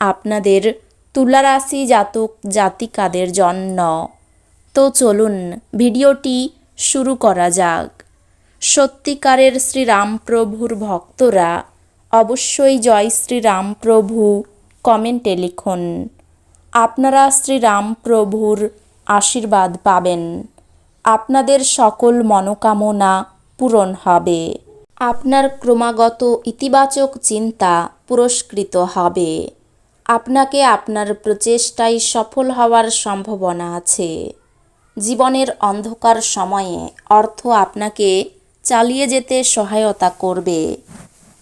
আপনাদের তুলারাশি জাতক জাতিকাদের জন্য। তো চলুন ভিডিওটি শুরু করা যাক। সত্যিকারের শ্রীরামপ্রভুর ভক্তরা অবশ্যই জয় শ্রীরামপ্রভু কমেন্টে লিখুন। আপনারা শ্রীরামপ্রভুর আশীর্বাদ পাবেন। আপনাদের সকল মনোকামনা পূরণ হবে। আপনার ক্রমাগত ইতিবাচক চিন্তা পুরস্কৃত হবে। আপনাকে আপনার প্রচেষ্টায় সফল হওয়ার সম্ভাবনা আছে। জীবনের অন্ধকার সময়ে অর্থ আপনাকে চালিয়ে যেতে সহায়তা করবে।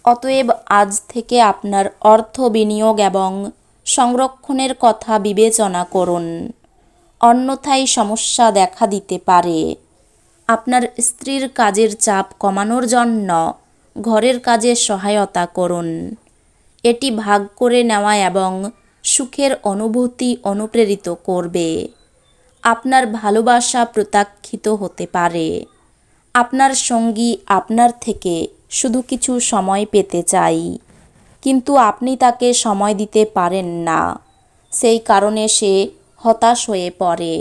অতএব আজ থেকে আপনার অর্থ বিনিয়োগ এবং সংরক্ষণের কথা বিবেচনা করুন। অন্যথায় সমস্যা দেখা দিতে পারে। আপনার স্ত্রীর কাজের চাপ কমানোর জন্য ঘরের কাজে সহায়তা করুন। এটি ভাগ করে নেওয়া এবং সুখের অনুভূতি অনুপ্রেরিত করবে। আপনার ভালোবাসা প্রত্যাখ্যিত হতে পারে। আপনার সঙ্গী আপনার থেকে শুধু কিছু সময় পেতে চাই, কিন্তু আপনি তাকে সময় দিতে পারেন না। সেই কারণে সে হতাশ হয়ে পড়ে।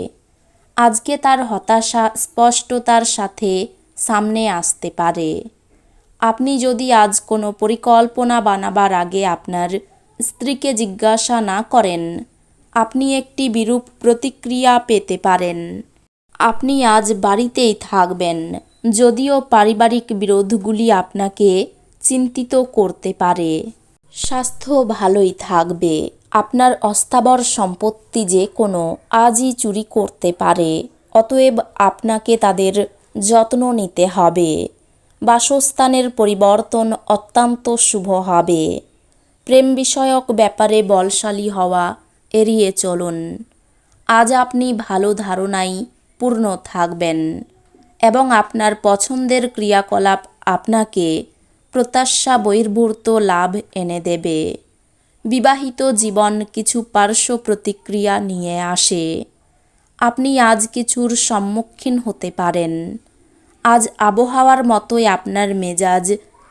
আজকে তার হতাশা স্পষ্টতার সাথে সামনে আসতে পারে। আপনি যদি আজ কোনো পরিকল্পনা বানাবার আগে আপনার স্ত্রীকে জিজ্ঞাসা না করেন, আপনি একটি বিরূপ প্রতিক্রিয়া পেতে পারেন। আপনি আজ বাড়িতেই থাকবেন, যদিও পারিবারিক বিরোধগুলি আপনাকে চিন্তিত করতে পারে। স্বাস্থ্য ভালোই থাকবে, আপনার অস্থাবর সম্পত্তি যে কোনো আজই চুরি করতে পারে, অতএব আপনাকে তাদের যত্ন নিতে হবে। বাসস্থানের পরিবর্তন অত্যন্ত শুভ হবে। প্রেম বিষয়ক ব্যাপারে বলশালী হওয়া, এড়িয়ে চলুন। আজ আপনি ভালো ধারণাই পূর্ণ থাকবেন এবং আপনার পছন্দের ক্রিয়াকলাপ আপনাকে প্রত্যাশা বহির্ভূত লাভ এনে দেবে। বিবাহিত জীবন কিছু পার্শ্ব প্রতিক্রিয়া নিয়ে আসে। আপনি আজ কিছুর সম্মুখীন হতে পারেন। আজ আবহাওয়ার মতোই আপনার মেজাজ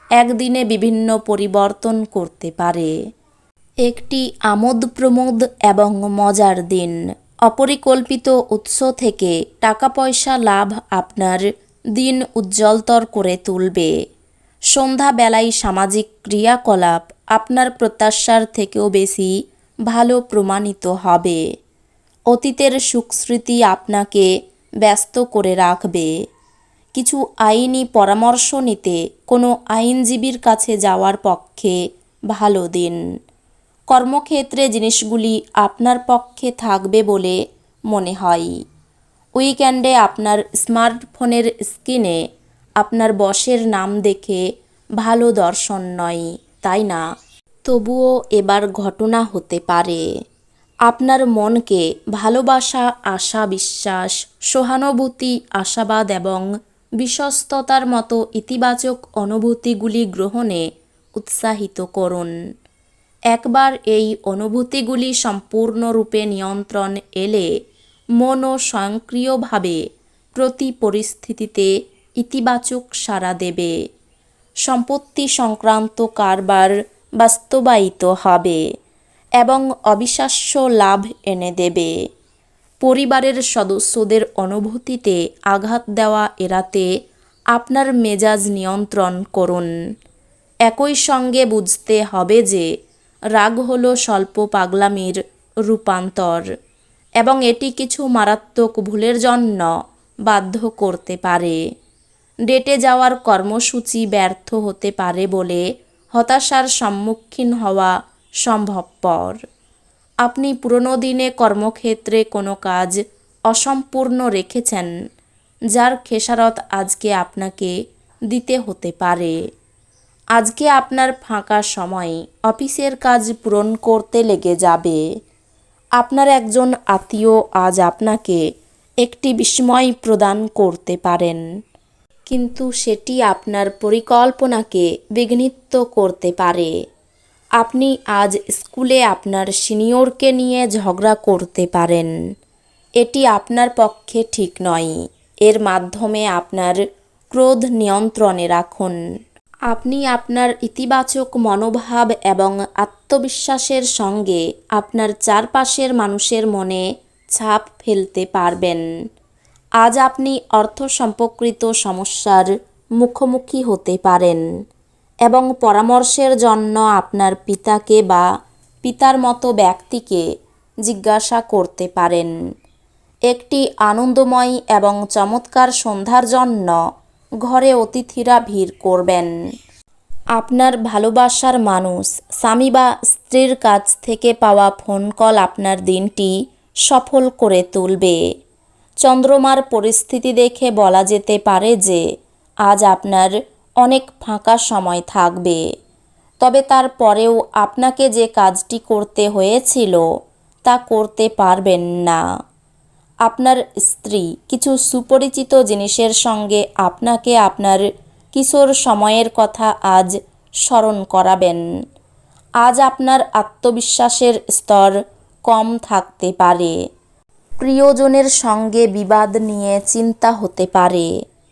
একদিনে বিভিন্ন পরিবর্তন করতে পারে। একটি আমোদ প্রমোদ এবং মজার দিন। অপরিকল্পিত উৎস থেকে টাকা পয়সা লাভ আপনার দিন উজ্জ্বলতর করে তুলবে। সন্ধ্যাবেলায় সামাজিক ক্রিয়াকলাপ আপনার প্রত্যাশার থেকেও বেশি ভালো প্রমাণিত হবে। অতীতের সুখস্মৃতি আপনাকে ব্যস্ত করে রাখবে। কিছু আইনি পরামর্শ নিতে কোনো আইনজীবীর কাছে যাওয়ার পক্ষে ভালো দিন। কর্মক্ষেত্রে জিনিসগুলি আপনার পক্ষে থাকবে বলে মনে হয়। উইকেন্ডে আপনার স্মার্টফোনের স্ক্রিনে আপনার বসের নাম দেখে ভালো দর্শন নয়, তাই না? তবুও এবার ঘটনা হতে পারে। আপনার মনকে ভালোবাসা, আশা, বিশ্বাস, সহানুভূতি, আশাবাদ এবং বিশ্বস্ততার মতো ইতিবাচক অনুভূতিগুলি গ্রহণে উৎসাহিত করুন। একবার এই অনুভূতিগুলি সম্পূর্ণরূপে নিয়ন্ত্রণ এলে মনও স্বয়ংক্রিয়ভাবে প্রতি পরিস্থিতিতে ইতিবাচক সাড়া দেবে। সম্পত্তি সংক্রান্ত কারবার বাস্তবায়িত হবে এবং অবিশ্বাস্য লাভ এনে দেবে। পরিবারের সদস্যদের অনুভূতিতে আঘাত দেওয়া এড়াতে আপনার মেজাজ নিয়ন্ত্রণ করুন। একই সঙ্গে বুঝতে হবে যে রাগ হলো স্বল্প পাগলামির রূপান্তর এবং এটি কিছু মারাত্মক ভুলের জন্য বাধ্য করতে পারে। ডেটে যাওয়ার কর্মসূচি ব্যর্থ হতে পারে বলে হতাশার সম্মুখীন হওয়া সম্ভবপর। আপনি পুরনো দিনে কর্মক্ষেত্রে কোনো কাজ অসম্পূর্ণ রেখেছেন, যার খেসারত আজকে আপনাকে দিতে হতে পারে। আজকে আপনার ফাঁকা সময়, অফিসের কাজ পূরণ করতে লেগে যাবে। আপনার একজন আত্মীয় আজ আপনাকে একটি বিস্ময় প্রদান করতে পারেন, কিন্তু সেটি আপনার পরিকল্পনাকে বিঘ্নিত করতে পারে। আপনি আজ স্কুলে আপনার সিনিয়রকে নিয়ে ঝগড়া করতে পারেন। এটি আপনার পক্ষে ঠিক নয়। এর মাধ্যমে আপনার ক্রোধ নিয়ন্ত্রণে রাখুন। আপনি আপনার ইতিবাচক মনোভাব এবং আত্মবিশ্বাসের সঙ্গে আপনার চারপাশের মানুষের মনে ছাপ ফেলতে পারবেন। আজ আপনি অর্থ সম্পর্কিত সমস্যার মুখোমুখি হতে পারেন। এবং পরামর্শের জন্য আপনার পিতাকে বা পিতার মতো ব্যক্তিকে জিজ্ঞাসা করতে পারেন। একটি আনন্দময় এবং চমৎকার সন্ধ্যার জন্য ঘরে অতিথিরা ভিড় করবেন। আপনার ভালোবাসার মানুষ, স্বামী বা স্ত্রীর কাছ থেকে পাওয়া ফোন কল আপনার দিনটি সফল করে তুলবে। চন্দ্রমার পরিস্থিতি দেখে বলা যেতে পারে যে, আজ আপনার অনেক ফাঁকা সময় থাকবে। তবে তারপরেও আপনাকে যে কাজটি করতে হয়েছিল, তা করতে পারবেন না। আপনার স্ত্রী কিছু সুপরিচিত জিনিসের সঙ্গে আপনাকে আপনার কিশোর সময়ের কথা আজ স্মরণ করাবেন। আজ আপনার আত্মবিশ্বাসের স্তর কম থাকতে পারে। প্রিয়জনের সঙ্গে বিবাদ নিয়ে চিন্তা হতে পারে।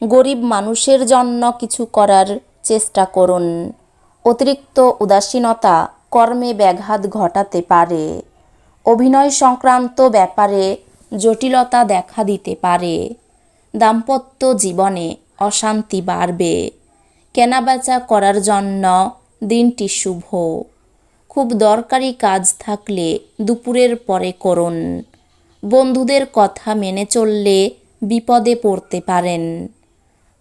গরিব মানুষের জন্য কিছু করার চেষ্টা করুন। অতিরিক্ত উদাসীনতা কর্মে ব্যাঘাত ঘটাতে পারে। অভিনয় সংক্রান্ত ব্যাপারে জটিলতা দেখা দিতে পারে। দাম্পত্য জীবনে অশান্তি বাড়বে। কেনাবেচা করার জন্য দিনটি শুভ। খুব দরকারি কাজ থাকলে দুপুরের পরে করুন। বন্ধুদের কথা মেনে চললে বিপদে পড়তে পারেন।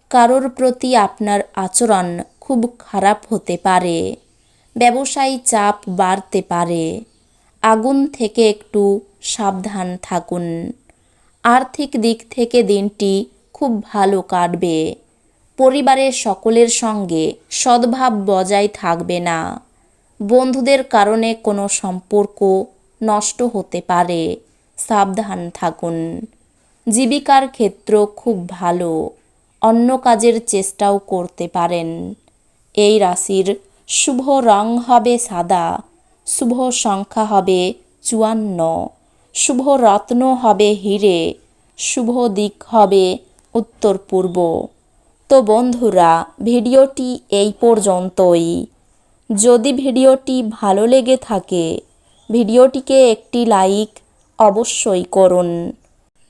কারোর প্রতি আপনার আচরণ খুব খারাপ হতে পারে, ব্যবসায়ী চাপ বাড়তে পারে। আগুন থেকে একটু সাবধান থাকুন। আর্থিক দিক থেকে দিনটি খুব ভালো কাটবে। পরিবারের সকলের সঙ্গে সদ্ভাব বজায় থাকবে না। বন্ধুদের কারণে কোনো সম্পর্ক নষ্ট হতে পারে। সাবধান থাকুন। জীবিকার ক্ষেত্র খুব ভালো। অন্য কাজের চেষ্টাও করতে পারেন। এই রাশির শুভ রং হবে সাদা, শুভ সংখ্যা হবে চুয়ান্ন, শুভ রত্ন হবে হিরে, শুভ দিক হবে উত্তর পূর্ব। তো বন্ধুরা, ভিডিওটি এই পর্যন্তই। যদি ভিডিওটি ভালো লেগে থাকে, ভিডিওটিকে একটি লাইক অবশ্যই করুন।